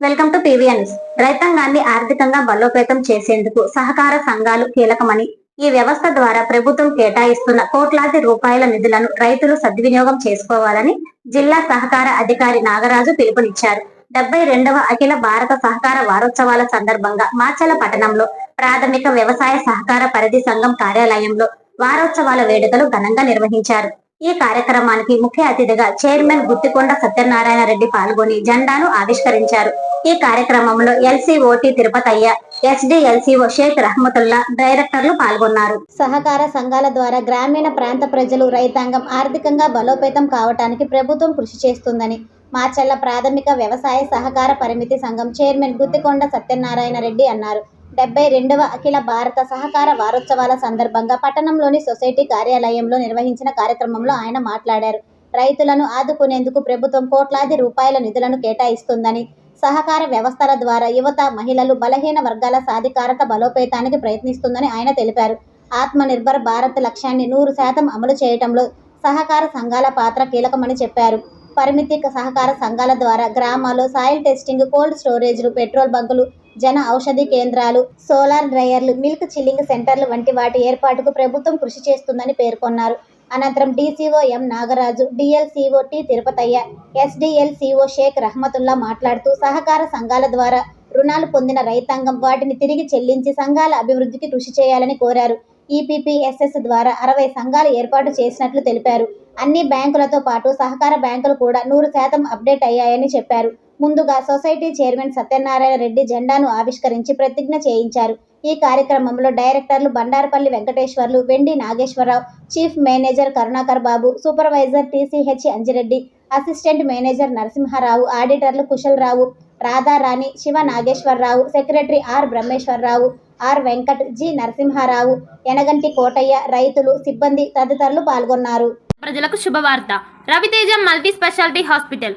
Welcome to PVNS రైతాంగాన్ని ఆర్థికంగా బలోపేతం చేసేందుకు సహకార సంఘాలు కీలకమని ఈ వ్యవస్థ ద్వారా ప్రభుత్వం కేటాయిస్తున్న కోట్లాది రూపాయల నిధులను రైతులు సద్వినియోగం చేసుకోవాలని జిల్లా సహకార అధికారి నాగరాజు పిలుపునిచ్చారు. డెబ్బై రెండవ అఖిల భారత సహకార వారోత్సవాల సందర్భంగా మాచల పట్టణంలో ప్రాథమిక వ్యవసాయ సహకార పరిధి సంఘం కార్యాలయంలో వారోత్సవాల వేడుకలు ఘనంగా నిర్వహించారు. ఈ కార్యక్రమానికి ముఖ్య అతిథిగా చైర్మన్ గుత్తికొండ సత్యనారాయణ రెడ్డి పాల్గొని జెండాను ఆవిష్కరించారు. ఈ కార్యక్రమంలో ఎల్సీఓటి తిరుపతయ్య ఎస్డిఎల్సీఓ షేక్ రహమతుల్లా డైరెక్టర్లు పాల్గొన్నారు. సహకార సంఘాల ద్వారా గ్రామీణ ప్రాంత ప్రజలు రైతాంగం ఆర్థికంగా బలోపేతం కావటానికి ప్రభుత్వం కృషి చేస్తుందని మాచల్ల ప్రాథమిక వ్యవసాయ సహకార పరిమితి సంఘం చైర్మన్ గుత్తికొండ సత్యనారాయణ రెడ్డి అన్నారు. డెబ్బై రెండవ అఖిల భారత సహకార వారోత్సవాల సందర్భంగా పట్టణంలోని సొసైటీ కార్యాలయంలో నిర్వహించిన కార్యక్రమంలో ఆయన మాట్లాడారు. రైతులను ఆదుకునేందుకు ప్రభుత్వం కోట్లాది రూపాయల నిధులను కేటాయిస్తుందని సహకార వ్యవస్థల ద్వారా యువత మహిళలు బలహీన వర్గాల సాధికారత బలోపేతానికి ప్రయత్నిస్తుందని ఆయన తెలిపారు. ఆత్మనిర్భర్ భారత్ లక్ష్యాన్ని నూరు శాతం అమలు చేయటంలో సహకార సంఘాల పాత్ర కీలకమని చెప్పారు. పరిమితి సహకార సంఘాల ద్వారా గ్రామాల్లో సాయిల్ టెస్టింగ్ కోల్డ్ స్టోరేజ్లు పెట్రోల్ బంకులు జన ఔషధి కేంద్రాలు సోలార్ డ్రైయర్లు మిల్క్ చిల్లింగ్ సెంటర్లు వంటి వాటి ఏర్పాటుకు ప్రభుత్వం కృషి చేస్తుందని పేర్కొన్నారు. అనంతరం DCO M Nagaraju DLCO T Tirupathaiah SDLCO Sheikh Rahmatullah మాట్లాడుతూ సహకార సంఘాల ద్వారా రుణాలు పొందిన రైతాంగం వాటిని తిరిగి చెల్లించి సంఘాల అభివృద్ధికి కృషి చేయాలని కోరారు. ఈపీపీఎస్ఎస్ ద్వారా అరవై సంఘాలు ఏర్పాటు చేసినట్లు తెలిపారు. అన్ని బ్యాంకులతో పాటు సహకార బ్యాంకులు కూడా నూరు శాతం అప్డేట్ అయ్యాయని చెప్పారు. ముందుగా సొసైటీ చైర్మన్ సత్యనారాయణ రెడ్డి జెండాను ఆవిష్కరించి ప్రతిజ్ఞ చేయించారు. ఈ కార్యక్రమంలో డైరెక్టర్లు Bandarapalli Venkateswarlu Vendi Nageswararao chief manager Karunakar Babu supervisor TCH Anjireddy assistant manager Narasimharao ఆడిటర్లు Kusalarao Radharani Siva Nageswararao secretary R Brahmeswararao R Venkat G Narasimharao Enaganti Kotaiah రైతులు సిబ్బంది తదితరులు పాల్గొన్నారు. ప్రజలకు శుభవార్త. Raviteja multi speciality hospital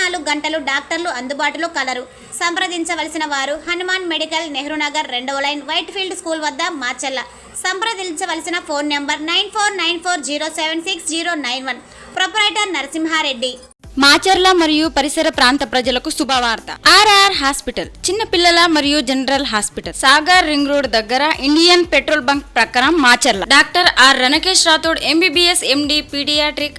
నాలుగు గంటలు డాక్టర్లు అందుబాటులో కలరు. సంప్రదించవలసిన వారు హనుమాన్ మెడికల్ నెహ్రూ నగర్ రెండవ లైన్ వైట్ ఫీల్డ్ స్కూల్ వద్ద మాచల్ల సంప్రదించవలసిన phone number nine four nine four zero seven six zero nine one. Proprietor Narasimhareddy. Macherla మరియు పరిసర ప్రాంత ప్రజలకు శుభవార్త. ఆర్ఆర్ హాస్పిటల్ చిన్న పిల్లల మరియు general hospital Sagar ring road దగ్గర ఇండియన్ పెట్రోల్ బంక్ ప్రకారం Macherla. Doctor R Ranakesh Rathod MBBS MD paediatric